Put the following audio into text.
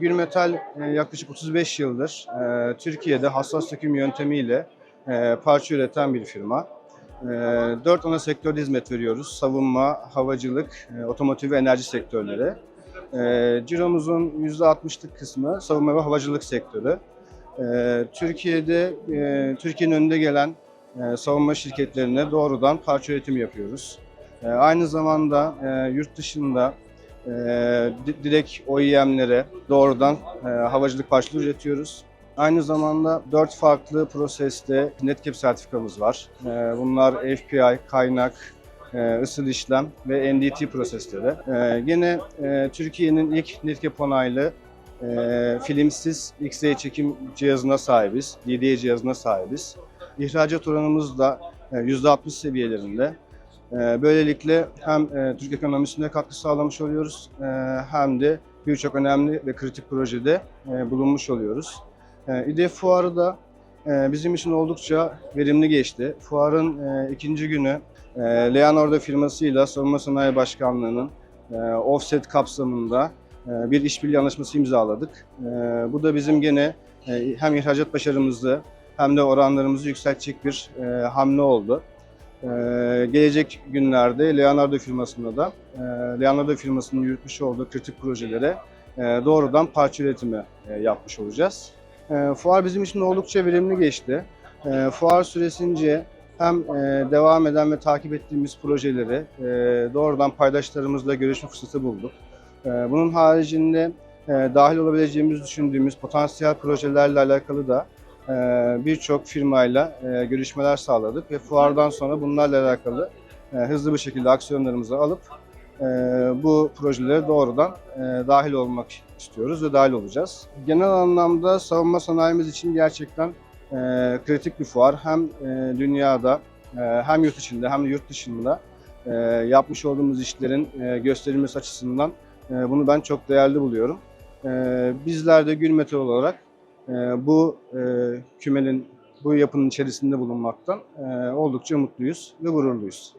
Gülmetal e, yaklaşık 35 yıldır e, Türkiye'de hassas döküm yöntemiyle e, parça üreten bir firma. Dört ana sektörde hizmet veriyoruz. Savunma, havacılık, otomotiv ve enerji sektörleri. Ciromuzun %60'lık kısmı savunma ve havacılık sektörü. Türkiye'de Türkiye'nin önünde gelen savunma şirketlerine doğrudan parça üretimi yapıyoruz. Aynı zamanda yurt dışında e, di- direkt OEM'lere doğrudan e, havacılık parçaları üretiyoruz. Aynı zamanda dört farklı proseste NetCap sertifikamız var. E, bunlar FPI, kaynak, e, ısıl işlem ve NDT prosesleri. E, gene e, Türkiye'nin ilk NetCap onaylı e, filmsiz X-ray çekim cihazına sahibiz, DDA cihazına sahibiz. İhracat oranımız da e, %60 seviyelerinde. Ee, Böylelikle hem e, Türk ekonomisine katkı sağlamış oluyoruz e, hem de birçok önemli ve kritik projede e, bulunmuş oluyoruz. E, İDE Fuarı da bizim için oldukça verimli geçti. Fuarın ikinci günü Leonardo firmasıyla Savunma Sanayi Başkanlığı'nın offset kapsamında bir işbirliği anlaşması imzaladık. Bu da bizim gene hem ihracat başarımızı hem de oranlarımızı yükseltecek bir hamle oldu. Ee, gelecek günlerde Leonardo firmasında da e, Leonardo firmasının yürütmüş olduğu kritik projelere e, doğrudan parça üretimi e, yapmış olacağız. Fuar bizim için oldukça verimli geçti. Fuar süresince hem devam eden ve takip ettiğimiz projeleri doğrudan paydaşlarımızla görüşme fırsatı bulduk. Bunun haricinde dahil olabileceğimizi düşündüğümüz potansiyel projelerle alakalı da birçok firmayla e, görüşmeler sağladık ve fuardan sonra bunlarla alakalı e, hızlı bir şekilde aksiyonlarımızı alıp e, bu projelere doğrudan dahil olmak istiyoruz ve dahil olacağız. Genel anlamda savunma sanayimiz için gerçekten kritik bir fuar. Hem dünyada hem yurt içinde hem de yurt dışında yapmış olduğumuz işlerin gösterilmesi açısından bunu ben çok değerli buluyorum. Bizler de Gül Metal olarak bu e, kümenin, bu yapının içerisinde bulunmaktan e, oldukça mutluyuz ve gururluyuz.